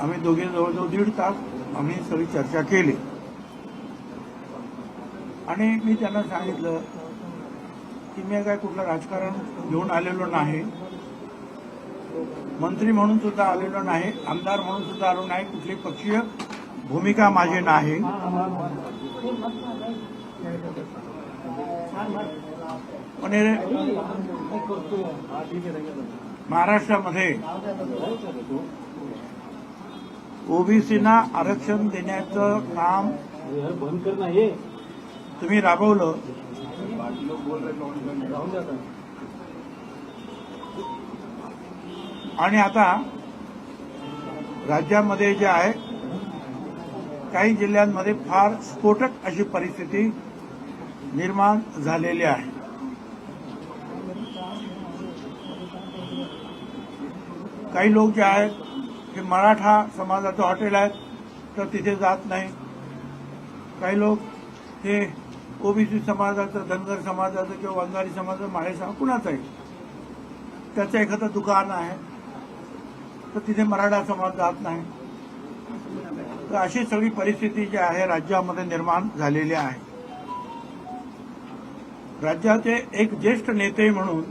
आम्ही दोघे जवळजवळ दीड तास आम्ही सगळी चर्चा केली. आणि मी त्यांना सांगितलं की मी काय कुठलं राजकारण घेऊन आलेलो नाही. मंत्री म्हणून सुद्धा आलेलो नाही आमदार म्हणून सुद्धा आलो नाही कुठली पक्षीय भूमिका माझी नाही. पण महाराष्ट्रामध्ये ओबीसीना आरक्षण देण्याचं काम बंद कर नाही तुम्ही राबवलं. आणि आता राज्यामध्ये जे आहे काही जिल्ह्यांमध्ये फार स्फोटक अशी परिस्थिती निर्माण झालेली आहे. काही लोक जे आहेत हे मराठा समाजाचं हॉटेल आहेत तर तिथे जात नाही. काही लोक हे ओबीसी समाजाचं धनगर समाजाचं किंवा वंगारी समाजाचं माळे समाज कुणाचं आहे त्याचं एखादं दुकान आहे तर तिथे मराठा समाज जात नाही. तर अशी सगळी परिस्थिती जी आहे राज्यामध्ये निर्माण झालेली आहे. राज्याचे एक ज्येष्ठ नेते म्हणून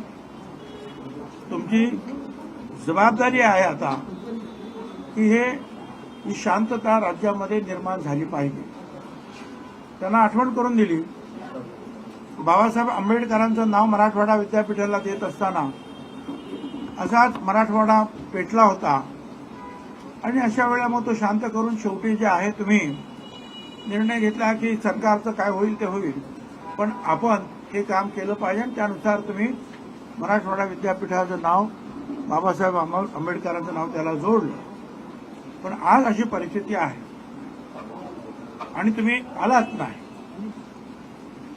तुमची जबाबदारी आहे आता. की हे ही शांतता राज्यामध्ये निर्माण झाली पाहिजे. त्यांना आठवण करून दिली. बाबासाहेब आंबेडकरांचं नाव मराठवाडा विद्यापीठाला देत असताना असाच मराठवाडा पेटला होता. आणि अशा वेळेला मग तो शांत करून शेवटी जे आहे तुम्ही निर्णय घेतला की सरकारचं काय होईल ते होईल. पण आपण हे काम केलं पाहिजे आणि त्यानुसार तुम्ही मराठवाडा विद्यापीठाचं नाव बाबासाहेब आंबेडकरांचं नाव त्याला जोडलं. पण आज अशी परिस्थिती आहे. आणि तुम्ही आलात नाही.